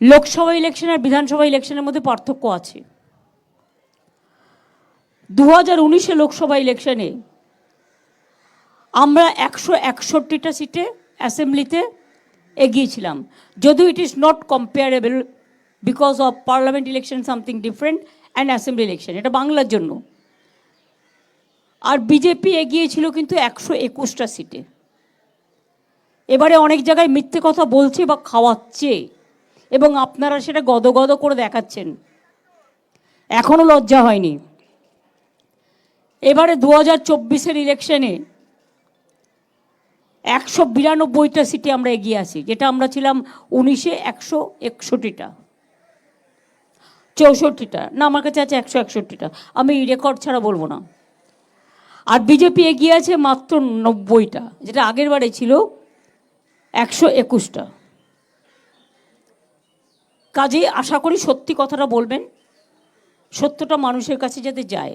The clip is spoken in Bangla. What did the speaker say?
লোকসভা ইলেকশন আর বিধানসভা ইলেকশনের মধ্যে পার্থক্য আছে। দু হাজার উনিশে লোকসভা ইলেকশনে আমরা একশো একষট্টিটা সিটে অ্যাসেম্বলিতে এগিয়েছিলাম। যদিও it is not comparable because of parliament election something different and assembly election এটা বাংলার জন্য। আর বিজেপি এগিয়েছিল কিন্তু একশো একুশটা সিটে। এবারে অনেক জায়গায় মিথ্যে কথা বলছে বা খাওয়াচ্ছে। এবং আপনারা সেটা গদগদ করে দেখাচ্ছেন। এখনও লজ্জা হয়নি। এবারে দু হাজার চব্বিশের ইলেকশনে একশো বিরানব্বইটা সিটে আমরা এগিয়ে আছি, যেটা আমরা ছিলাম উনিশে একশো একষট্টিটা। চৌষট্টিটা। না, আমার কাছে আছে একশো একষট্টিটা। আমি রেকর্ড ছাড়া বলব না। আর বিজেপি এগিয়ে আছে মাত্র নব্বইটা, যেটা আগের বারে ছিল একশো একুশটা। কাজেই আশা করি সত্যি কথাটা বলবেন। সত্যটা মানুষের কাছে যাতে যায়।